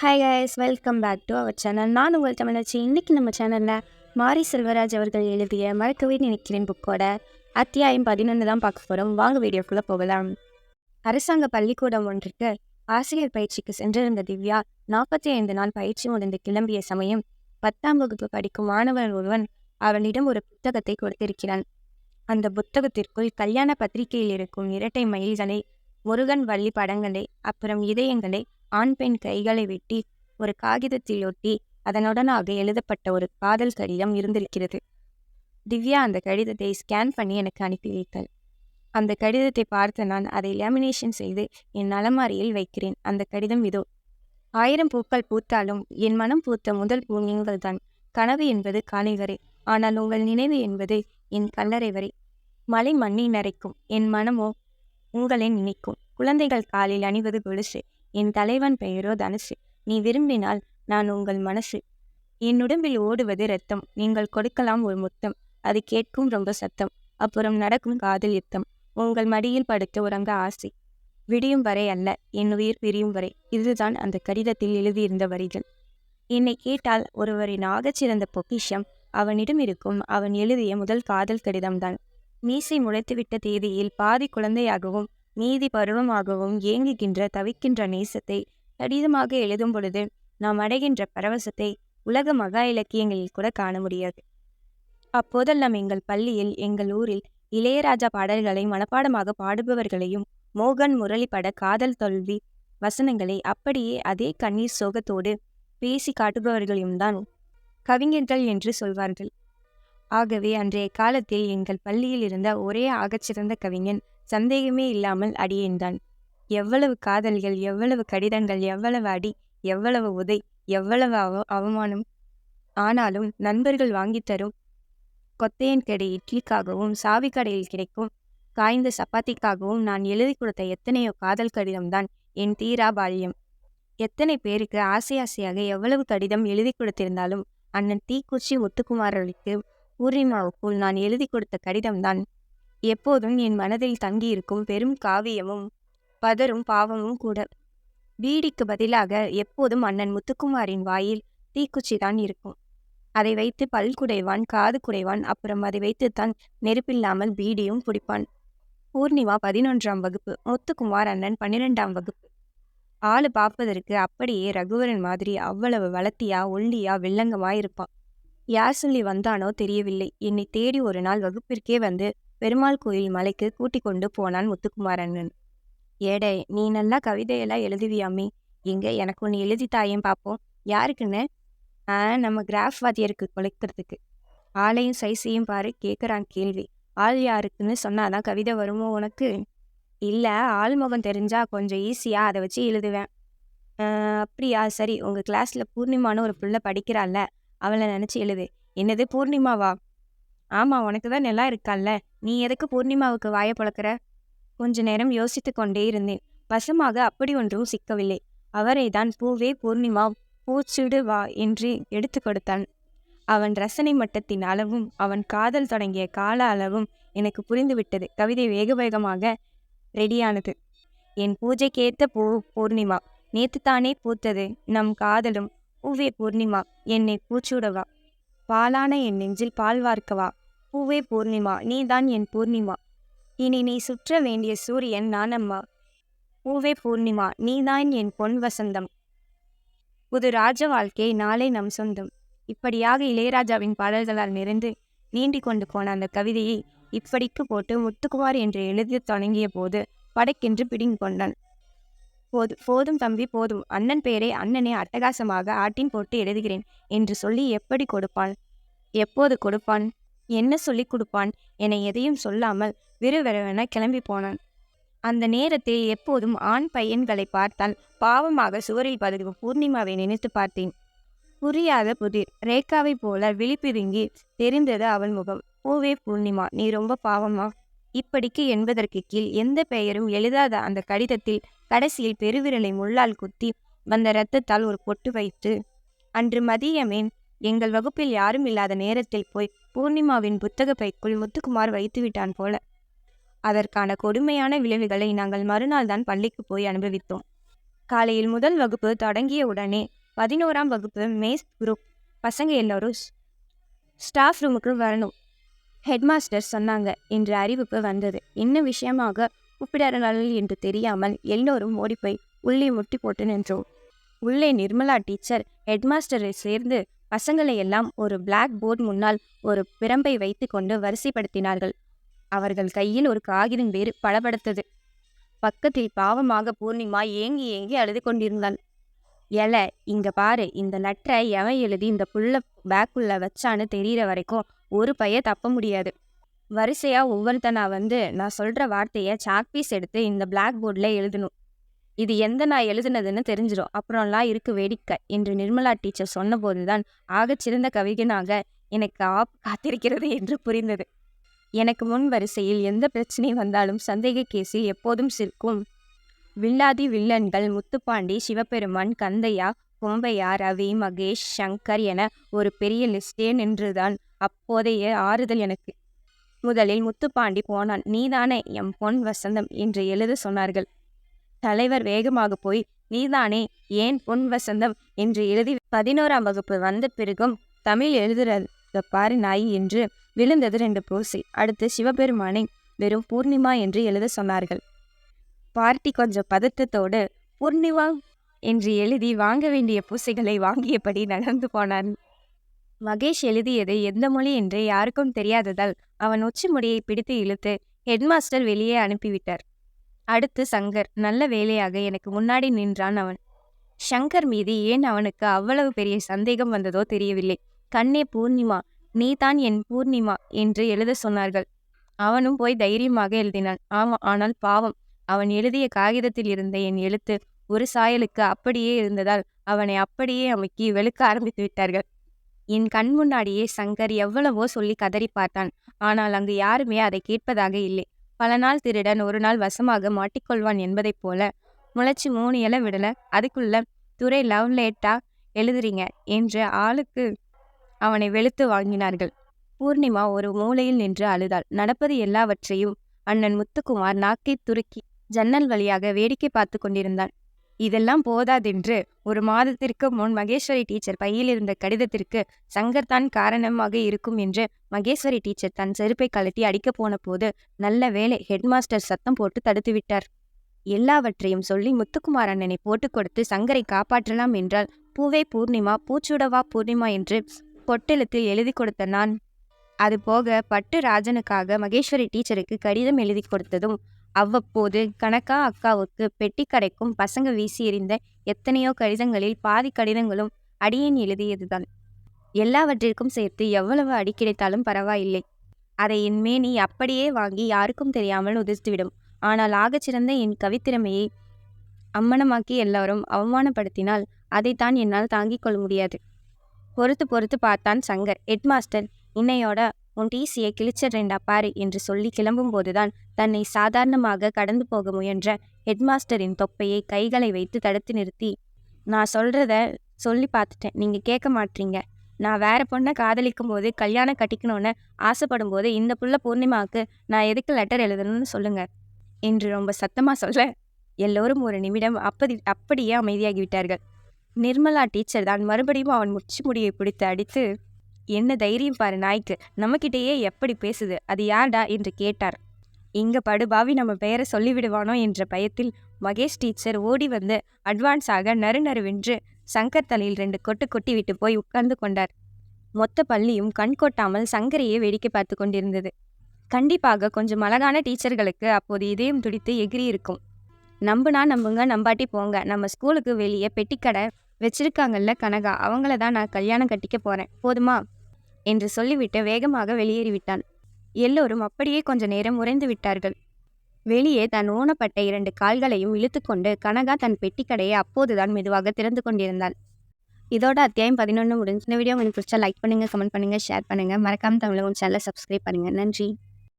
Hi guys welcome back to our channel நான் உங்கள் தமிழச்சி. இன்றைக்கி நம்ம சேனலில் மாரி செல்வராஜ் அவர்கள் எழுதிய மறக்கவே நினைக்கிறேன் புக்கோட அத்தியாயம் பதினொன்று தான் பார்க்க போகிறோம் வாங்க வீடியோக்குள்ளே போகலாம். அரசாங்க பள்ளிக்கூடம் ஒன்றுக்கு ஆசிரியர் பயிற்சிக்கு சென்றிருந்த திவ்யா நாற்பத்தி ஐந்து நாள் பயிற்சி முடிந்து கிளம்பிய சமயம் பத்தாம் வகுப்பு படிக்கும் மாணவன் ஒருவன் அவனிடம் ஒரு புத்தகத்தை கொடுத்திருக்கிறான். அந்த புத்தகத்திற்குள் கல்யாண பத்திரிகையில் இருக்கும் இரட்டை மயில்களை முருகன் வள்ளி படங்களை அப்புறம் இதயங்களை ஆண் பெண் கைகளை வெட்டி ஒரு காகிதத்தில் ஒட்டி அதனுடனாக எழுதப்பட்ட ஒரு காதல் கடிதம் இருந்திருக்கிறது. திவ்யா அந்த கடிதத்தை ஸ்கேன் பண்ணி எனக்கு அனுப்பி வைத்தாள். அந்த கடிதத்தை பார்த்து நான் அதை லேமினேஷன் செய்து என் அலமாரியில் வைக்கிறேன். அந்த கடிதம் இதோ. ஆயிரம் பூக்கள் பூத்தாலும் என் மனம் பூத்த முதல் பூ நீங்கள்தான். கனவு என்பது காலை வரை ஆனால் உங்கள் நினைவு என்பது என் கல்லறை வரை. மலை மண்ணை நரைக்கும். என் மனமோ உங்களை நினைக்கும். குழந்தைகள் காலில் அணிவது கொலுசு. என் தலைவன் பெயரோ தனுசு. நீ விரும்பினால் நான் உங்கள் மனசு. என் உடம்பில் ஓடுவது ரத்தம் நீங்கள் கொடுக்கலாம் ஒரு முத்தம். அது கேட்கும் ரொம்ப சத்தம். அப்புறம் நடக்கும் காதல் யுத்தம். உங்கள் மடியில் படுத்து உறங்க ஆசை. விடியும் வரை அல்ல. என் உயிர் பிரியும் வரை. இதுதான் அந்த கடிதத்தில் எழுதியிருந்த வரிகள். என்னை கேட்டால் ஒருவரின் ஆகச்சிறந்த பொக்கிஷம். அவனிடம் இருக்கும். அவன் எழுதிய முதல் காதல் கடிதம்தான். மீசை முளைத்துவிட்ட தேதியில் பாதி குழந்தையாகவும் மீதி பருவமாகவும் ஏங்குகின்ற தவிக்கின்ற நேசத்தை கடிதமாக எழுதும் பொழுது நாம் அடைகின்ற பரவசத்தை உலக மகா இலக்கியங்களில் கூட காண முடியாது. அப்போதெல்லாம் எங்கள் பள்ளியில் எங்கள் ஊரில் இளையராஜா பாடல்களை மனப்பாடமாக பாடுபவர்களையும் மோகன் முரளி பட காதல் தோல்வி வசனங்களை அப்படியே அதே கண்ணீர் சோகத்தோடு பேசி காட்டுபவர்களையும் தான் கவிஞர்கள் என்று சொல்வார்கள். ஆகவே அன்றைய காலத்தில் எங்கள் பள்ளியில் இருந்த ஒரே ஆகச்சிறந்த கவிஞன் சந்தேகமே இல்லாமல் அடியேன்தான் எவ்வளவு காதல்கள் எவ்வளவு கடிதங்கள் எவ்வளவு அடி எவ்வளவு உதை எவ்வளவு அவ அவமானம். ஆனாலும் நண்பர்கள் வாங்கித் தரும் கொத்தையன் கடை இட்லிக்காகவும் சாவி கடையில் கிடைக்கும் காய்ந்த சப்பாத்திக்காகவும் நான் எழுதி கொடுத்த எத்தனையோ காதல் கடிதம்தான் என் தீரா பால்யம். எத்தனை பேருக்கு ஆசை ஆசையாக எவ்வளவு கடிதம் எழுதி கொடுத்திருந்தாலும் அண்ணன் தீக்குச்சி ஒத்துக்குமாரர்களுக்கு பூர்ணிமாவுக்குள் நான் எழுதி கொடுத்த கடிதம்தான் எப்போதும் என் மனதில் தங்கியிருக்கும் பெரும் காவியமும் பதரும் பாவமும் கூட. பீடிக்கு பதிலாக எப்போதும் அண்ணன் முத்துக்குமாரின் வாயில் தீக்குச்சி தான் இருக்கும். அதை வைத்து பல் குடைவான் காது குடைவான் அப்புறம் அதை வைத்துத்தான் நெருப்பில்லாமல் பீடியும் குடிப்பான். பூர்ணிமா பதினொன்றாம் வகுப்பு முத்துக்குமார் அண்ணன் பன்னிரெண்டாம் வகுப்பு. ஆளு பார்ப்பதற்கு அப்படியே ரகுவரன் மாதிரி அவ்வளவு வளத்தியா ஒல்லியா வில்லங்கமா இருப்பான் யார் சொல்லி வந்தானோ தெரியவில்லை. என்னை தேடி ஒரு நாள் வகுப்பிற்கே வந்து பெருமாள் கோயில் மலைக்கு கூட்டிக் கொண்டு போனான் முத்துக்குமார் ஏடே நீ நல்லா கவிதையெல்லாம் எழுதுவியாமே எங்க? எனக்கு ஒன்று எழுதி தாயேன் பார்ப்போம் யாருக்குன்னு? ஆ நம்ம கிராஃப் வாத்தியருக்கு குலைக்கிறதுக்கு ஆளையும் சைஸையும் பாரு கேட்குறான் கேள்வி. ஆள் யாருக்குன்னு சொன்னாதான் கவிதை வருமோ உனக்கு? இல்லை ஆள்முகம் தெரிஞ்சா கொஞ்சம் ஈஸியாக அதை வச்சு எழுதுவேன். அப்படியா? சரி உங்கள் கிளாஸில் பூர்ணிமான்னு ஒரு பிள்ளை படிக்கிறாள்ல அவளை நினச்சி எழுது. என்னது பூர்ணிமாவா? ஆமா உனக்கு தான் நல்லா இருக்கால்ல. நீ எதுக்கு பூர்ணிமாவுக்கு வாய பழக்கிற கொஞ்ச நேரம் யோசித்து கொண்டே இருந்தேன். வசமாக அப்படி ஒன்றும் சிக்கவில்லை. அவரை தான் பூவே பூர்ணிமா பூச்சிடு வா என்று எடுத்து கொடுத்தான். அவன் ரசனை மட்டத்தின் அளவும் அவன் காதல் தொடங்கிய கால அளவும் எனக்கு புரிந்துவிட்டது கவிதை வேக வேகமாக ரெடியானது என் பூஜைக்கேத்த பூ பூர்ணிமா நேத்துத்தானே பூத்தது. நம் காதலும் பூவே பூர்ணிமா என்னை பூச்சூடவா பாலான என் நெஞ்சில் பால் வார்க்கவா? பூவே பூர்ணிமா நீதான் என் பூர்ணிமா. இனி நீ சுற்ற வேண்டிய சூரியன் நானம்மா. பூவே பூர்ணிமா நீதான் என் பொன் வசந்தம். புது ராஜ வாழ்க்கை நாளை நம் சொந்தம். இப்படியாக இளையராஜாவின் பாடல்களால் நிறைந்து நீண்டி கொண்டு போன அந்த கவிதையை இப்படிக்கு போட்டு முத்துக்குமார் என்று எழுதத் தொடங்கிய போது படக்கென்று பிடிங்கு கொண்டான். போது போதும் தம்பி போதும். அண்ணன் பெயரை அண்ணனே அட்டகாசமாக ஆட்டின் போட்டு எழுதுகிறேன் என்று சொல்லி எப்படி கொடுப்பான் எப்போது கொடுப்பான்? என்ன சொல்லிக் கொடுப்பான் என எதையும் சொல்லாமல் விறுவிறுவென கிளம்பி போனான். அந்த நேரத்தில் எப்போதும் ஆண் பையன்களை பார்த்தால் பாவமாக சுவரில் பதுகும் பூர்ணிமாவை நினைத்து பார்த்தேன். புரியாத புதிர் ரேகாவை போல விழிப்பிருங்கி தெரிந்தது அவள் முகம். பூவே பூர்ணிமா நீ ரொம்ப பாவமா? இப்படிக்கு என்பதற்கு கீழ் எந்த பெயரும் எழுதாத அந்த கடிதத்தில் கடைசியில் பெருவிரலை முள்ளால் குத்தி வந்த இரத்தத்தால் ஒரு பொட்டு வைத்து அன்று மதியமே எங்கள் வகுப்பில் யாரும் இல்லாத நேரத்தில் போய் பூர்ணிமாவின் புத்தக பைக்குள் முத்துக்குமார் வைத்து விட்டான் போல. அதற்கான கொடுமையான விளைவுகளை நாங்கள் மறுநாள் தான் பள்ளிக்கு போய் அனுபவித்தோம். காலையில் முதல் வகுப்பு தொடங்கிய உடனே பதினோராம் வகுப்பு மேஸ் குரூப் பசங்க எல்லோரும் ஸ்டாஃப் ரூமுக்கு வரணும். ஹெட்மாஸ்டர் சொன்னாங்க என்ற அறிவிப்பு வந்தது. என்ன விஷயமாக கூப்பிடார்கள் என்று தெரியாமல் எல்லோரும் ஓடிப்போய் உள்ளே முட்டி போட்டு நின்றோம். உள்ளே நிர்மலா டீச்சர் ஹெட்மாஸ்டரை சேர்ந்து பசங்களை எல்லாம் ஒரு பிளாக் போர்டு முன்னால் ஒரு பிரம்பை வைத்துக்கொண்டு வரிசைப்படுத்தினார்கள். அவர்கள் கையில் ஒரு காகிதம் வேறு பளபடுத்தது பக்கத்தில் பாவமாக பூர்ணிமா ஏங்கி ஏங்கி அழுது கொண்டிருந்தாள். எல இங்க பாரு இந்த லெட்டரை எவன் எழுதி இந்த புள்ள பேக்குள்ள வச்சான்னு தெரியற வரைக்கும் ஒரு பைய தப்ப முடியாது. வரிசையா ஒவ்வொருத்தனா வந்து நான் சொல்ற வார்த்தையை சாக் பீஸ் எடுத்து இந்த பிளாக் போர்டில் எழுதணும். இது எந்த நான் எழுதுனதுன்னு தெரிஞ்சிடும் அப்புறம்லாம் இருக்கு வேடிக்கை என்று நிர்மலா டீச்சர் சொன்னபோதுதான் ஆகச் சிறந்த கவிஞனாக எனக்கு ஆப் காத்திருக்கிறது என்று புரிந்தது. எனக்கு முன் வரிசையில் எந்த பிரச்சனை வந்தாலும் சந்தேக கேஸில் எப்போதும் சிற்கும் வில்லாதி வில்லன்கள் முத்துப்பாண்டி சிவபெருமான் கந்தையா கொம்பையா ரவி மகேஷ் சங்கர் என ஒரு பெரிய லிஸ்டே நின்றுதான் அப்போதைய ஆறுதல் எனக்கு. முதலில் முத்துப்பாண்டி போனான். நீதானே எம் பொன் வசந்தம் என்று எழுத சொன்னார்கள். தலைவர் வேகமாக போய் நீதானே ஏன் பொன் வசந்தம் என்று எழுதி பதினோராம் வகுப்பு வந்த பிறகும் தமிழ் எழுதுறத பாரு நாய் என்று விழுந்தது ரெண்டு பூசி. அடுத்து சிவபெருமானை வெறும் பூர்ணிமா என்று எழுத சொன்னார்கள். பார்ட்டி கொஞ்சம் பதட்டத்தோடு பூர்ணிமா? என்று எழுதி வாங்க வேண்டிய பூசைகளை வாங்கியபடி நடந்து போனான். மகேஷ் எழுதியது எந்த மொழி என்று யாருக்கும் தெரியாததால் அவன் உச்சி முடியை பிடித்து இழுத்து ஹெட்மாஸ்டர் வெளியே அனுப்பிவிட்டார். அடுத்து சங்கர் நல்ல வேலையாக எனக்கு முன்னாடி நின்றான் அவன். ஷங்கர் மீது ஏன் அவனுக்கு அவ்வளவு பெரிய சந்தேகம் வந்ததோ தெரியவில்லை. கண்ணே பூர்ணிமா நீதான் என் பூர்ணிமா என்று எழுத சொன்னார்கள். அவனும் போய் தைரியமாக எழுதினான். ஆமா ஆனால் பாவம். அவன் எழுதிய காகிதத்தில் இருந்த என் எழுத்து ஒரு சாயலுக்கு அப்படியே இருந்ததால் அவனை அப்படியே அமைக்கி வெளுக்க ஆரம்பித்து விட்டார்கள். என் கண் முன்னாடியே சங்கர் எவ்வளவோ சொல்லி கதறி பார்த்தான். ஆனால் அங்கு யாருமே அதை கேட்பதாக இல்லை. பல நாள் திருடன் ஒரு நாள் வசமாக மாட்டிக்கொள்வான் என்பதைப் போல முளைச்சி மூணு இலை விடல. அதுக்குள்ள துறை லவ் லேட்டா எழுதுறீங்க என்று ஆளுக்கு அவனை வெளுத்து வாங்கினார்கள். பூர்ணிமா ஒரு மூலையில் நின்று அழுதாள். நடப்பது எல்லாவற்றையும் அண்ணன் முத்துக்குமார் நாக்கை துருக்கி ஜன்னல் வழியாக வேடிக்கை பார்த்து கொண்டிருந்தான். இதெல்லாம் போதாதென்று ஒரு மாதத்திற்கு முன் மகேஸ்வரி டீச்சர் பையில் இருந்த கடிதத்திற்கு சங்கர் தான் காரணமாக இருக்கும் என்று மகேஸ்வரி டீச்சர் தன் செருப்பை கழட்டி அடிக்கப் போன போது நல்ல வேளை ஹெட்மாஸ்டர் சத்தம் போட்டு தடுத்துவிட்டார் எல்லாவற்றையும் சொல்லி முத்துக்குமார் அண்ணனை போட்டுக் கொடுத்து சங்கரை காப்பாற்றலாம் என்றால் பூவே பூர்ணிமா பூச்சுடவா பூர்ணிமா என்று பொட்டெழுத்தில் எழுதி கொடுத்த நான். அது போக பட்டு ராஜனுக்காக மகேஸ்வரி டீச்சருக்கு கடிதம் எழுதி கொடுத்ததும் அவ்வப்போது கணக்கா அக்காவுக்கு பெட்டி கடைக்கும் பசங்க வீசி எறிந்த எத்தனையோ கடிதங்களில் பாதி கடிதங்களும் அடியேன் எழுதியதுதான். எல்லாவற்றிற்கும் சேர்த்து எவ்வளவு அடி கிடைத்தாலும் பரவாயில்லை. அதை என் மேனி அப்படியே வாங்கி யாருக்கும் தெரியாமல் உதிர்த்துவிடும். ஆனால் ஆகச்சிறந்த என் கவித்திறமையை அம்மனமாக்கி எல்லாரும் அவமானப்படுத்தினால் அதைத்தான் என்னால் தாங்கிக் கொள்ள முடியாது. பொறுத்து பொறுத்து பார்த்தான் சங்கர். ஹெட்மாஸ்டர் இன்னையோட உன் டிசியை கிழிச்சிடுறேன்டா பாரு என்று சொல்லி கிளம்பும் போதுதான் தன்னை சாதாரணமாக கடந்து போக முயன்ற ஹெட்மாஸ்டரின் தொப்பையை கைகளை வைத்து தடுத்து நிறுத்தி நான் சொல்றத சொல்லி பார்த்துட்டேன். நீங்கள் கேட்க மாட்டீங்க. நான் வேற பொண்ணை காதலிக்கும் போது கல்யாணம் கட்டிக்கணும்னு ஆசைப்படும் போது இந்த புள்ள பூர்ணிமாவுக்கு நான் எதுக்கு லெட்டர் எழுதணும்னு சொல்லுங்க என்று ரொம்ப சத்தமா சொல்ல எல்லோரும் ஒரு நிமிடம் அப்படி அப்படியே அமைதியாகிவிட்டார்கள். நிர்மலா டீச்சர் தான் மறுபடியும் அவன் முச்சி முடியை பிடித்து அடித்து என்ன தைரியம் பாரு நாய்க்கு. நம்மக்கிட்டேயே எப்படி பேசுது? அது யார்டா? என்று கேட்டார். இங்க படுபாவி நம்ம பெயரை சொல்லிவிடுவானோ என்ற பயத்தில் மகேஷ் டீச்சர் ஓடி வந்து அட்வான்ஸாக நறு நறுவென்று சங்கர் தலையில் ரெண்டு கொட்டு கொட்டி விட்டு போய் உட்கார்ந்து கொண்டார். மொத்த பள்ளியும் கண் கொட்டாமல் சங்கரையே வேடிக்கை பார்த்து கொண்டிருந்தது. கண்டிப்பாக கொஞ்சம் அழகான டீச்சர்களுக்கு அப்போது இதயம் துடித்து எகிரி இருக்கும் நம்புனா நம்புங்க நம்பாட்டி போங்க. நம்ம ஸ்கூலுக்கு வெளியே பெட்டிக்கடை வச்சிருக்காங்கல்ல கனகா அவங்கள தான் நான் கல்யாணம் கட்டிக்க போறேன். போதுமா? என்று சொல்லிவிட்டு வேகமாக வெளியேறிவிட்டான். எல்லோரும் அப்படியே கொஞ்ச நேரம் உறைந்து விட்டார்கள். வெளியே தன் ஊனப்பட்ட இரண்டு கால்களையும் இழுத்துக்கொண்டு கனகா தன் பெட்டிக்கடையை அப்போதுதான் மெதுவாக திறந்து கொண்டிருந்தாள் இதோட அத்தியாயம் பதினொன்று முடிஞ்சு இந்த வீடியோ உங்களுக்கு பிடிச்சா லைக் பண்ணுங்கள் கமெண்ட் பண்ணுங்க ஷேர் பண்ணுங்கள் மறக்காமல் தமிழகம் சேனலை சப்ஸ்கிரைப் பண்ணுங்கள் நன்றி.